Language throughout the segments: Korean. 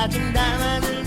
아직 나만을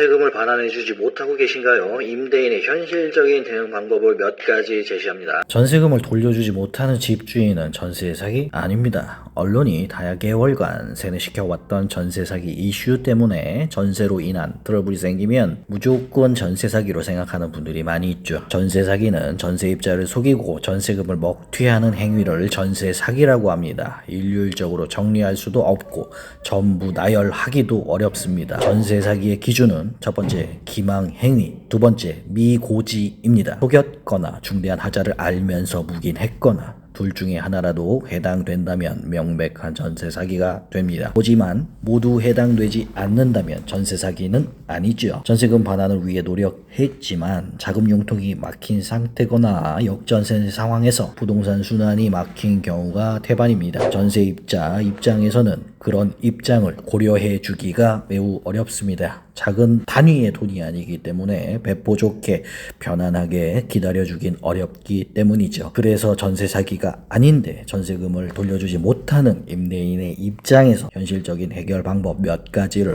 세금을 반환해주지 못하고 계신가요? 임대인의 현실적인 대응 방법을 몇 가지 제시합니다. 전세금을 돌려주지 못하는 집주인은 전세 사기 아닙니다. 언론이 다개월간 세뇌시켜왔던 전세 사기 이슈 때문에 전세로 인한 트러블이 생기면 무조건 전세 사기로 생각하는 분들이 많이 있죠. 전세 사기는 전세 입자를 속이고 전세금을 먹튀하는 행위를 전세 사기라고 합니다. 일률적으로 정리할 수도 없고 전부 나열하기도 어렵습니다. 전세 사기의 기준은 첫 번째 기망 행위, 두 번째 미고지입니다. 속였거나 중대한 하자를 알면서 묵인했거나 둘 중에 하나라도 해당된다면 명백한 전세 사기가 됩니다. 하지만 모두 해당되지 않는다면 전세 사기는 아니죠. 전세금 반환을 위해 노력했지만 자금 융통이 막힌 상태거나 역전세 상황에서 부동산 순환이 막힌 경우가 대반입니다. 전세입자 입장에서는 그런 입장을 고려해 주기가 매우 어렵습니다. 작은 단위의 돈이 아니기 때문에 배포 좋게 편안하게 기다려 주긴 어렵기 때문이죠. 그래서 전세 사기가 아닌데 전세금을 돌려주지 못하는 임대인의 입장에서 현실적인 해결 방법 몇 가지를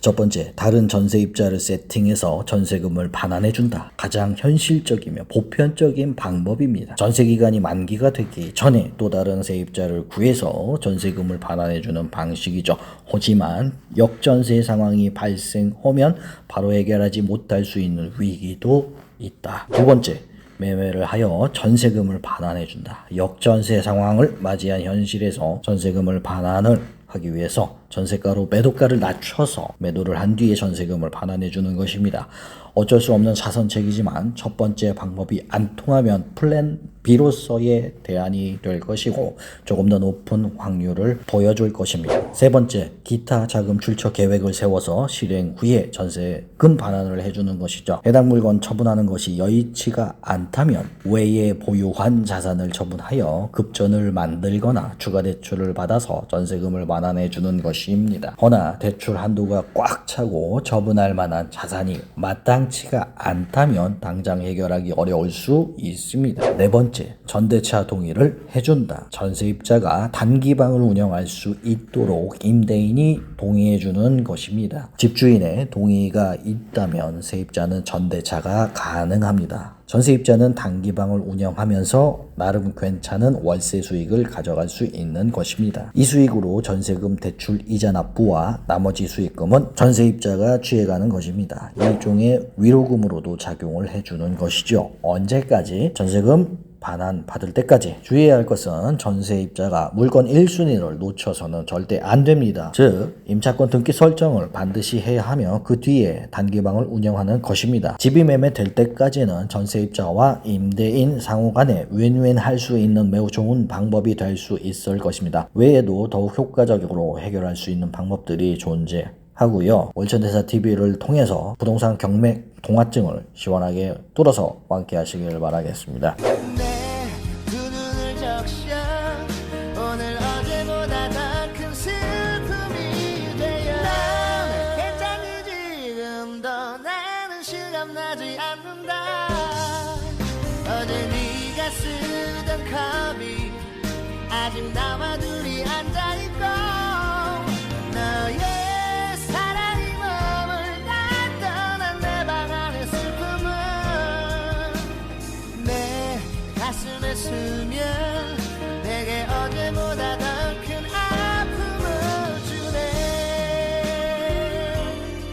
첫 번째, 다른 전세입자를 세팅해서 전세금을 반환해준다. 가장 현실적이며 보편적인 방법입니다. 전세기간이 만기가 되기 전에 또 다른 세입자를 구해서 전세금을 반환해주는 방식이죠. 하지만 역전세 상황이 발생하면 바로 해결하지 못할 수 있는 위기도 있다. 두 번째, 매매를 하여 전세금을 반환해준다. 역전세 상황을 맞이한 현실에서 전세금을 반환을 하기 위해서 전세가로 매도가를 낮춰서 매도를 한 뒤에 전세금을 반환해 주는 것입니다. 어쩔 수 없는 사선책이지만 첫 번째 방법이 안 통하면 플랜 B로서의 대안이 될 것이고 조금 더 높은 확률을 보여줄 것입니다. 세 번째, 기타 자금 출처 계획을 세워서 실행 후에 전세금 반환을 해주는 것이죠. 해당 물건 처분하는 것이 여의치가 않다면 외에 보유한 자산을 처분하여 급전을 만들거나 추가 대출을 받아서 전세금을 반환해 주는 것입니다. 허나 대출 한도가 꽉 차고 처분할 만한 자산이 마땅치가 않다면 당장 해결하기 어려울 수 있습니다. 네 번째, 전대차 동의를 해준다. 전세입자가 단기방을 운영할 수 있도록 임대인이 동의해주는 것입니다. 집주인의 동의가 있다면 세입자는 전대차가 가능합니다. 전세입자는 단기방을 운영하면서 나름 괜찮은 월세 수익을 가져갈 수 있는 것입니다. 이 수익으로 전세금 대출 이자 납부와 나머지 수익금은 전세입자가 취해가는 것입니다. 일종의 위로금으로도 작용을 해주는 것이죠. 언제까지 전세금 반환 받을 때까지 주의해야 할 것은 전세 입자가 물건 1순위를 놓쳐서는 절대 안 됩니다. 즉 임차권 등기 설정을 반드시 해야 하며 그 뒤에 단기방을 운영하는 것입니다. 집이 매매될 때까지는 전세 입자와 임대인 상호 간에 윈윈 할 수 있는 매우 좋은 방법이 될 수 있을 것입니다. 외에도 더욱 효과적으로 해결할 수 있는 방법들이 존재 하고요. 월천대사 TV를 통해서 부동산 경매 동화증을 시원하게 뚫어서 완쾌하시길 바라겠습니다. 오늘 어제보다 더 큰 슬픔이 돼요 난 괜찮니 지금도 나는 실감나지 않다. 어제 네가 쓰던 컵이 아직 나와 둘이 앉아있고.